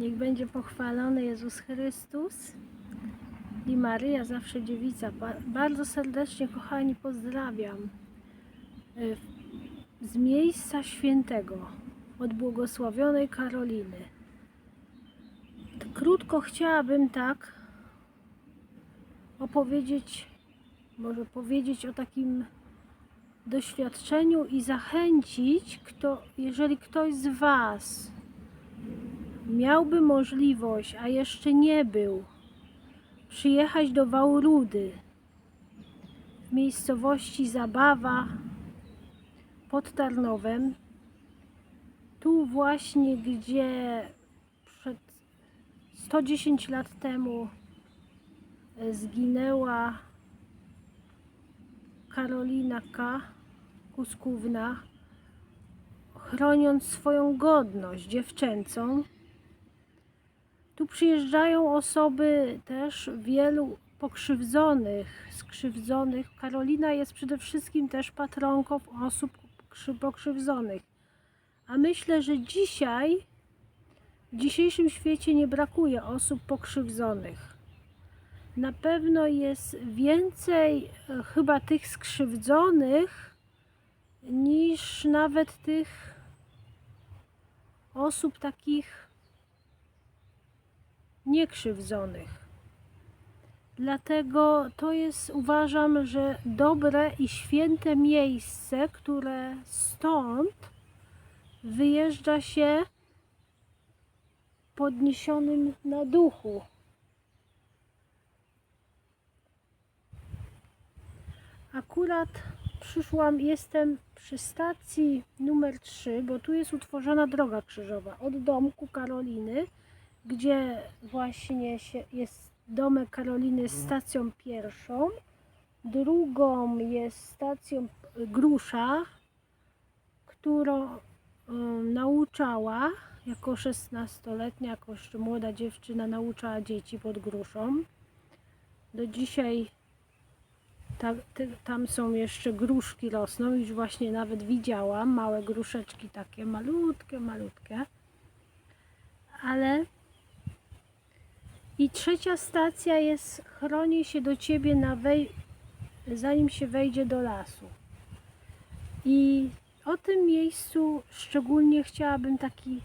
Niech będzie pochwalony Jezus Chrystus i Maryja, zawsze dziewica. Ba- Bardzo serdecznie, kochani, pozdrawiam y, z miejsca świętego od błogosławionej Karoliny. Krótko chciałabym tak opowiedzieć, może powiedzieć o takim doświadczeniu i zachęcić, kto, jeżeli ktoś z Was miałby możliwość, a jeszcze nie był, przyjechać do Wałrudy w miejscowości Zabawa pod Tarnowem, tu właśnie, gdzie przed 110 lat temu e, zginęła Karolina K. Kuskówna, chroniąc swoją godność dziewczęcą. Tu przyjeżdżają osoby też wielu pokrzywdzonych, skrzywdzonych. Karolina jest przede wszystkim też patronką osób krzy- pokrzywdzonych. A myślę, że dzisiaj, w dzisiejszym świecie nie brakuje osób pokrzywdzonych. Na pewno jest więcej e, chyba tych skrzywdzonych niż nawet tych osób takich niekrzywdzonych. Dlatego to jest, uważam, że dobre i święte miejsce, które stąd wyjeżdża się podniesionym na duchu. Akurat przyszłam, jestem przy stacji numer 3, bo tu jest utworzona droga krzyżowa od domku Karoliny, gdzie właśnie się, jest domek Karoliny z stacją pierwszą. Drugą jest stacją Grusza, którą um, nauczała jako 16-letnia, jako jeszcze młoda dziewczyna nauczała dzieci pod Gruszą. Do dzisiaj ta, ty, tam są jeszcze gruszki rosną, już właśnie nawet widziałam, małe gruszeczki takie malutkie, malutkie. Ale i trzecia stacja jest chroni się do ciebie na wej... zanim się wejdzie do lasu. I o tym miejscu szczególnie chciałabym taki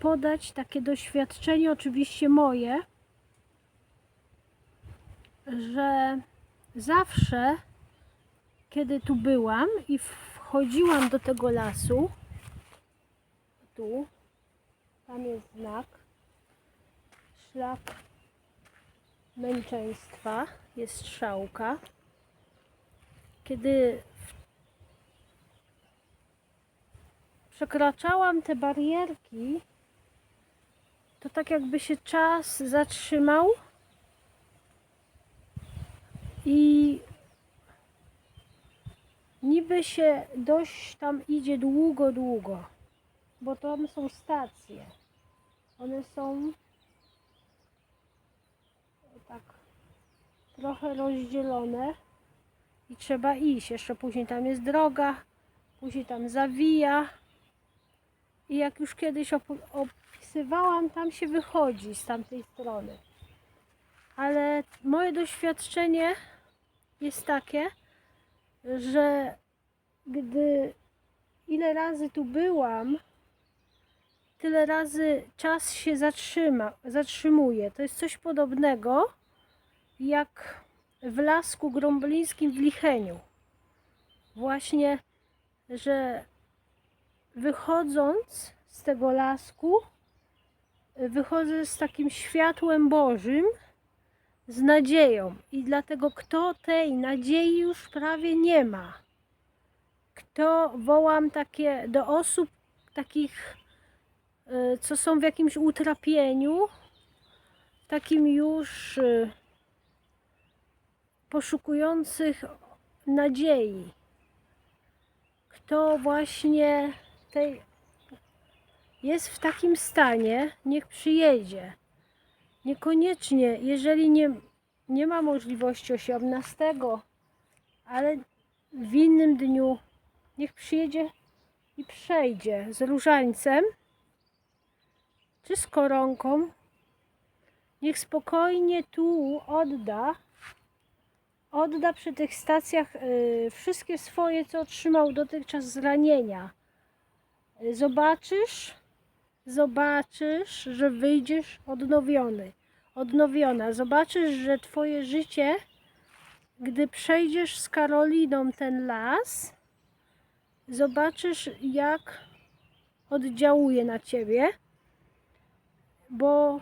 podać takie doświadczenie, oczywiście moje, że zawsze, kiedy tu byłam i wchodziłam do tego lasu, tu, tam jest znak, szlak męczeństwa, jest strzałka. Kiedy przekraczałam te barierki, to tak jakby się czas zatrzymał i niby się dość tam idzie długo, długo, bo tam są stacje. One są tak trochę rozdzielone i trzeba iść. Jeszcze później tam jest droga, później tam zawija. I jak już kiedyś opo- opisywałam, tam się wychodzi z tamtej strony ale moje doświadczenie jest takie, że gdy ile razy tu byłam, tyle razy czas się zatrzyma, zatrzymuje. To jest coś podobnego jak w lasku grąblińskim w Licheniu. Właśnie, że wychodząc z tego lasku, wychodzę z takim światłem Bożym, z nadzieją. I dlatego kto tej nadziei już prawie nie ma. Kto wołam takie do osób takich, co są w jakimś utrapieniu, takim już y, poszukujących nadziei. Kto właśnie tej jest w takim stanie, niech przyjedzie. Niekoniecznie, jeżeli nie, nie ma możliwości 18, ale w innym dniu niech przyjedzie i przejdzie z różańcem czy z koronką, niech spokojnie tu odda, odda przy tych stacjach y, wszystkie swoje, co otrzymał dotychczas zranienia. Y, Zobaczysz, zobaczysz, że wyjdziesz odnowiony, odnowiona. Zobaczysz, że twoje życie, gdy przejdziesz z Karoliną ten las, zobaczysz, jak oddziałuje na ciebie, bo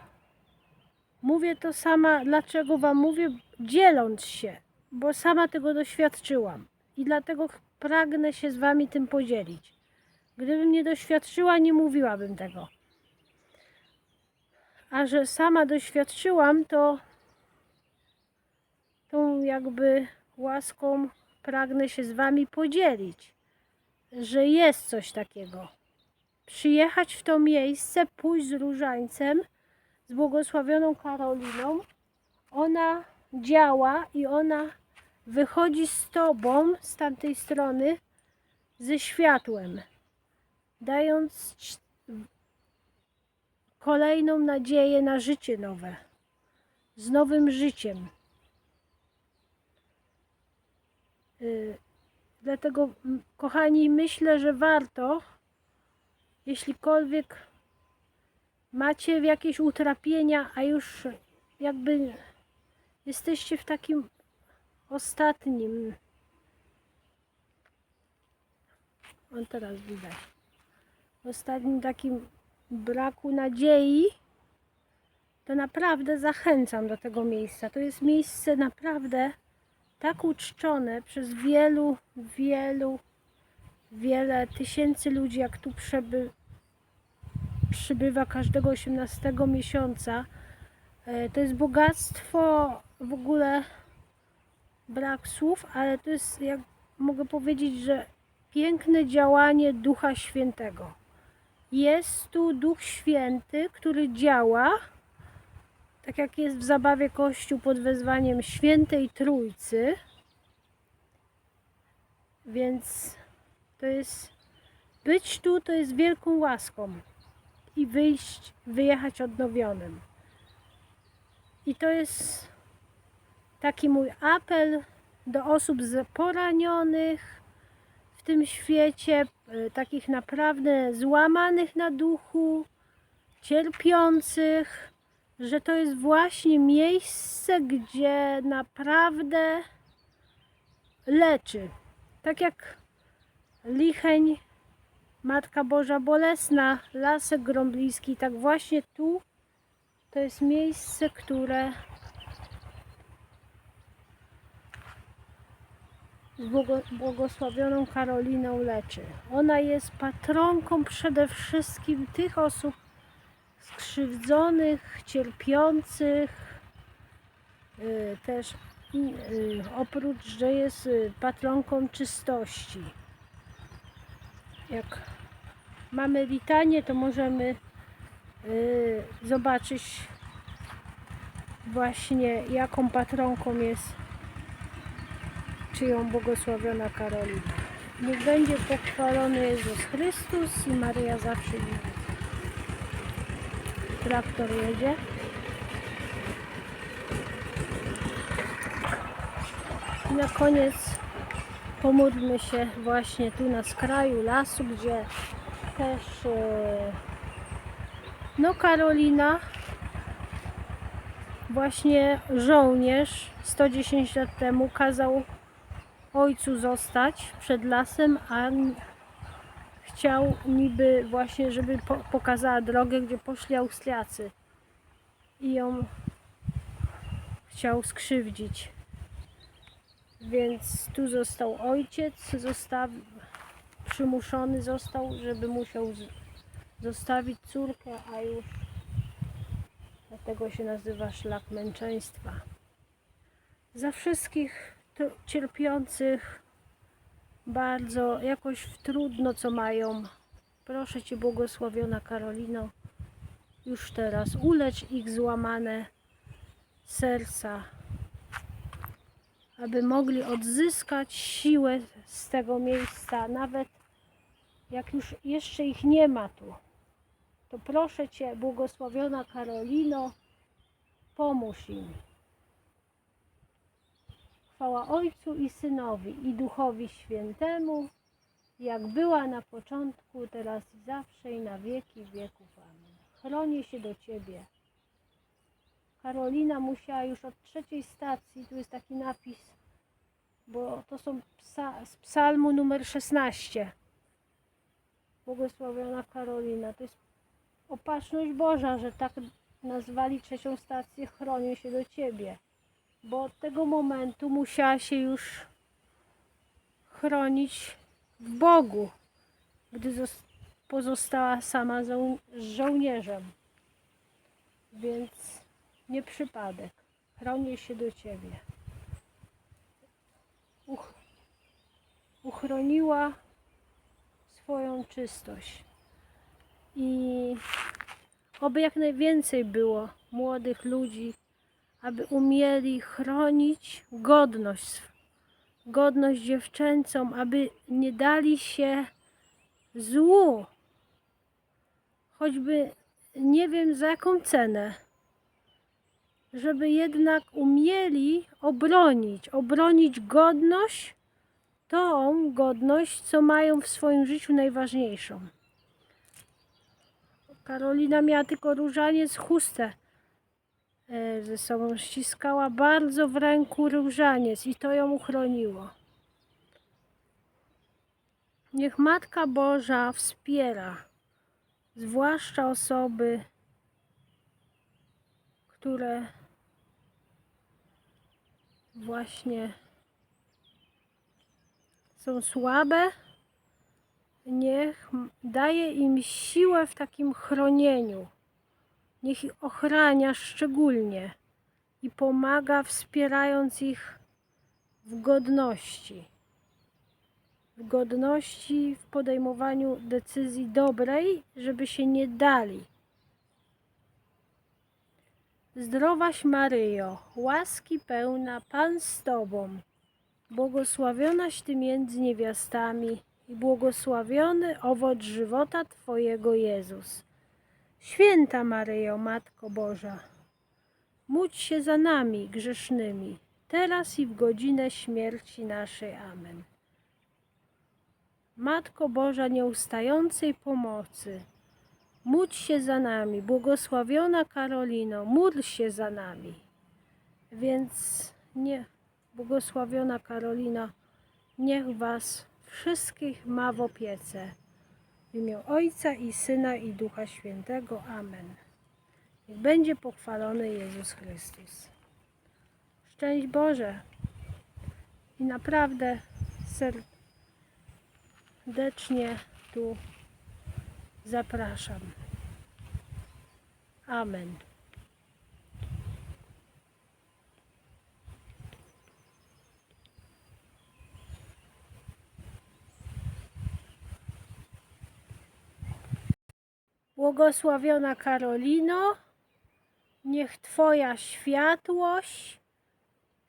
mówię to sama, dlaczego wam mówię, dzieląc się, bo sama tego doświadczyłam i dlatego pragnę się z wami tym podzielić. Gdybym nie doświadczyła, nie mówiłabym tego. A że sama doświadczyłam, to tą jakby łaską pragnę się z wami podzielić, że jest coś takiego. Przyjechać w to miejsce, pójść z różańcem, z błogosławioną Karoliną. Ona działa i ona wychodzi z tobą z tamtej strony ze światłem, dając kolejną nadzieję na życie nowe, z nowym życiem. Y, Dlatego, kochani, myślę, że warto, jeślikolwiek macie jakieś utrapienia, a już jakby jesteście w takim ostatnim. On teraz widać. Ostatnim takim braku nadziei, to naprawdę zachęcam do tego miejsca. To jest miejsce naprawdę tak uczczone przez wielu, wielu, wiele tysięcy ludzi, jak tu przeby, przybywa każdego 18 miesiąca. E, To jest bogactwo w ogóle brak słów, ale to jest, jak mogę powiedzieć, że piękne działanie Ducha Świętego. Jest tu Duch Święty, który działa, tak jak jest w zabawie Kościół pod wezwaniem Świętej Trójcy. Więc to jest być tu to jest wielką łaską i wyjść, wyjechać odnowionym. I to jest taki mój apel do osób poranionych w tym świecie, y, takich naprawdę złamanych na duchu, cierpiących, że to jest właśnie miejsce, gdzie naprawdę leczy. Tak jak Licheń, Matka Boża Bolesna, Lasek Grąbliński, tak właśnie tu to jest miejsce, które z błogo- błogosławioną Karoliną leczy. Ona jest patronką przede wszystkim tych osób skrzywdzonych, cierpiących, y, też y, oprócz, że jest y, patronką czystości. Jak mamy litanie, to możemy y, zobaczyć właśnie jaką patronką jest czyją błogosławiona Karolina. Niech będzie pochwalony Jezus Chrystus i Maryja zawsze widzi. Traktor jedzie. I na koniec pomódlmy się właśnie tu na skraju lasu, gdzie też e, no Karolina właśnie żołnierz 110 lat temu kazał ojcu zostać przed lasem, a chciał niby właśnie, żeby po, pokazała drogę, gdzie poszli Austriacy. I ją chciał skrzywdzić. Więc tu został ojciec, zostaw, przymuszony został, żeby musiał z, zostawić córkę, a już dlatego się nazywa szlak męczeństwa. Za wszystkich cierpiących bardzo jakoś w trudno co mają. Proszę Cię, błogosławiona Karolino, już teraz ulecz ich złamane serca, aby mogli odzyskać siłę z tego miejsca, nawet jak już jeszcze ich nie ma tu. to proszę Cię, błogosławiona Karolino, pomóż im. Chwała Ojcu i Synowi i Duchowi Świętemu, jak była na początku, teraz i zawsze i na wieki wieków. Amen. Chronię się do Ciebie. Karolina musiała już od trzeciej stacji, tu jest taki napis, bo to są psa, z psalmu numer 16. Błogosławiona Karolina. To jest opatrzność Boża, że tak nazwali trzecią stację Chronię się do Ciebie. Bo od tego momentu musiała się już chronić w Bogu, gdy zos- pozostała sama z żołnierzem. Więc nie przypadek. Chronię się do Ciebie. Uch- uchroniła swoją czystość. I oby jak najwięcej było młodych ludzi, aby umieli chronić godność, godność dziewczęcą, aby nie dali się złu, choćby nie wiem za jaką cenę, żeby jednak umieli obronić, obronić godność, tą godność, co mają w swoim życiu najważniejszą. Karolina miała tylko różaniec chustę e, ze sobą. Ściskała bardzo w ręku różaniec i to ją uchroniło. Niech Matka Boża wspiera, zwłaszcza osoby, które właśnie są słabe, niech daje im siłę w takim chronieniu. Niech ich ochrania szczególnie i pomaga, wspierając ich w godności. W godności w podejmowaniu decyzji dobrej, żeby się nie dali. Zdrowaś Maryjo, łaski pełna, Pan z Tobą. Błogosławionaś Ty między niewiastami i błogosławiony owoc żywota Twojego Jezus. Święta Maryjo, Matko Boża, módl się za nami grzesznymi, teraz i w godzinę śmierci naszej. Amen. Matko Boża nieustającej pomocy, módl się za nami, błogosławiona Karolino, módl się za nami. Więc nie, błogosławiona Karolina, niech Was wszystkich ma w opiece. W imię Ojca i Syna i Ducha Świętego. Amen. Niech będzie pochwalony Jezus Chrystus. Szczęść Boże i naprawdę serdecznie tu zapraszam. Amen. Błogosławiona Karolino, niech Twoja światłość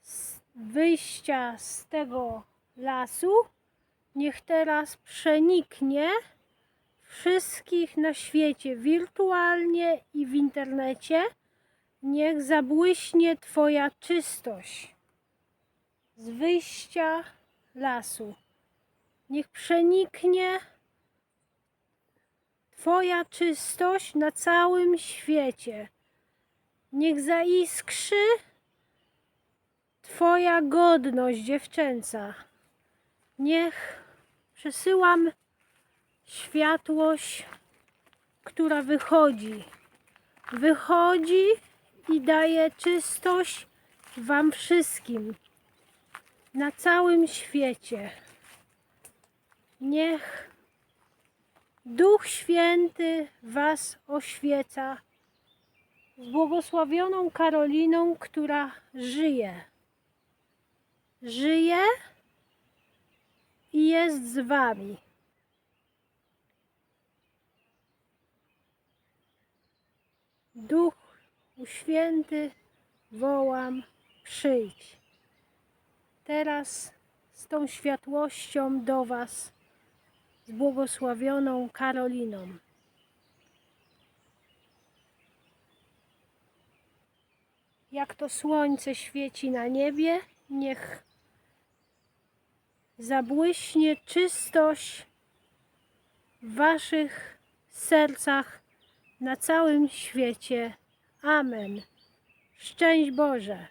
z wyjścia z tego lasu, niech teraz przeniknie wszystkich na świecie, wirtualnie i w internecie. Niech zabłyśnie Twoja czystość z wyjścia lasu. Niech przeniknie Twoja czystość na całym świecie. Niech zaiskrzy Twoja godność dziewczęca. Niech przesyłam światłość, która wychodzi. Wychodzi i daje czystość Wam wszystkim na całym świecie. Niech Duch Święty Was oświeca z błogosławioną Karoliną, która żyje. Żyje i jest z Wami. Duch Święty, wołam, przyjdź. Teraz z tą światłością do Was, z błogosławioną Karoliną. Jak to słońce świeci na niebie, niech zabłyśnie czystość w Waszych sercach na całym świecie. Amen. Szczęść Boże.